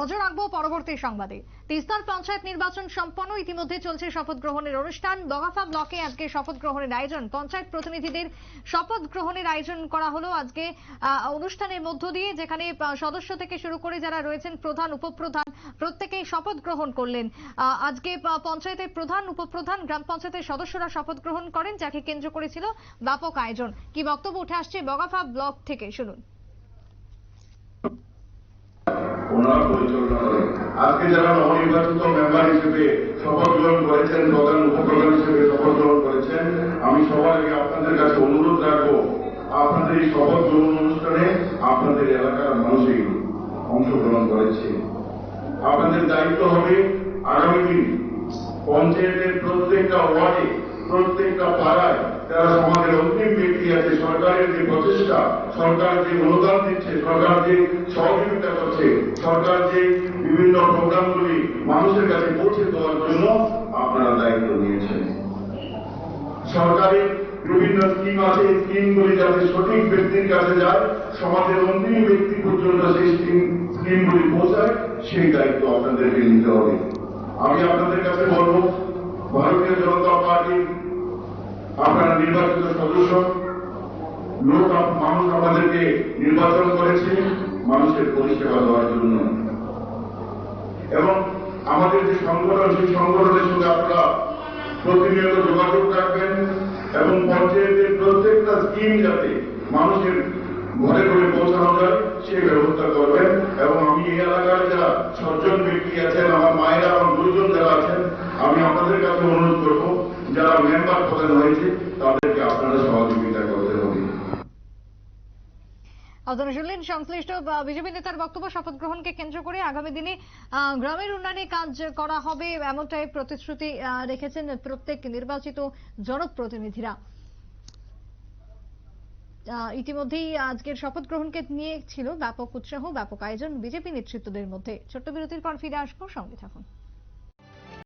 নজর রাখব পরবর্তী সংবাদে। তিস্তার পঞ্চায়েত নির্বাচন সম্পন্ন, ইতিমধ্যে চলছে শপথ গ্রহণের অনুষ্ঠান। বগাফা ব্লকে আজকে শপথ গ্রহণের আয়োজন। পঞ্চায়েত প্রতিনিধিদের শপথ গ্রহণের আয়োজন করা হলো আজকে অনুষ্ঠানের মধ্য দিয়ে, যেখানে সদস্য থেকে শুরু করে যারা রয়েছেন প্রধান, উপপ্রধান, প্রত্যেকেই শপথ গ্রহণ করলেন। আজকে পঞ্চায়েতের প্রধান, উপপ্রধান, গ্রাম পঞ্চায়েতের সদস্যরা শপথ গ্রহণ করেন, যাকে কেন্দ্র করেছিল ব্যাপক আয়োজন। কি বক্তব্য উঠে আসছে বগাফা ব্লক থেকে? শুনুন। ওনারা পরিচালনা করেন। আজকে যারা নবনির্বাচিত মেম্বার হিসেবে শপথ গ্রহণ করেছেন, প্রধান উপপ্রধান হিসেবে শপথ গ্রহণ করেছেন, আমি সবার আগে আপনাদের কাছে অনুরোধ রাখব, আপনাদের এই শপথ গ্রহণ অনুষ্ঠানে আপনাদের এলাকার মানুষই অংশগ্রহণ করেছে। আপনাদের দায়িত্ব হবে আগামী দিন পঞ্চায়েতের প্রত্যেকটা ওয়ার্ডে প্রত্যেকটা পাড়ায় যারা সমাজের অন্তিম ব্যক্তি আছে, সরকারের যে প্রচেষ্টা, সরকার যে অনুদান দিচ্ছে, সরকার যে সহযোগিতা করছে, সরকার যে বিভিন্ন প্রোগ্রামগুলি মানুষের কাছে পৌঁছে দেওয়ার জন্য আপনারা দায়িত্ব নিয়েছেন। সরকারের বিভিন্ন স্কিম আছে স্কিমগুলি যাতে সঠিক ব্যক্তির কাছে যায়, সমাজের অন্তিম ব্যক্তি পর্যন্ত সেই স্কিম স্কিমগুলি পৌঁছায়, সেই দায়িত্ব আপনাদেরকে নিতে হবে। আমি আপনাদের কাছে বলব ভারতীয় জনতা পার্টি, আপনারা নির্বাচিত সদস্য, লোক মানুষ আমাদেরকে নির্বাচন করেছে, মানুষের পরিষেবা দেওয়ার জন্য। এবং আমাদের যে সংগঠন, সেই সংগঠনের সঙ্গে আপনারা প্রতিনিয়ত যোগাযোগ রাখবেন এবং পঞ্চায়েতের প্রত্যেকটা স্কিম যাতে মানুষের ঘরে ঘরে পৌঁছানো যায়, সেই ব্যবস্থা করবেন আমি আপনাদের কাছে অনুরোধ করব, যারা মেম্বার প্রধান হয়েছে তাদেরকে আপনারা সহযোগিতা করতে হবে। আপনারা শুনলেন সংশ্লিষ্ট বিজেপি নেতার বক্তব্য শপথ গ্রহণকে কেন্দ্র করে আগামী দিনে গ্রামের উন্নয়নে কাজ করা হবে এমনটাই প্রতিশ্রুতি রেখেছেন প্রত্যেক নির্বাচিত জনপ্রতিনিধিরা। ইতিমধ্যেই আজকের শপথ গ্রহণকে নিয়ে ছিল ব্যাপক উৎসাহ, ব্যাপক আয়োজন বিজেপি নেতৃত্বদের মধ্যে। ছোট্ট বিরতির পর ফিরে আসব, সঙ্গে থাকুন।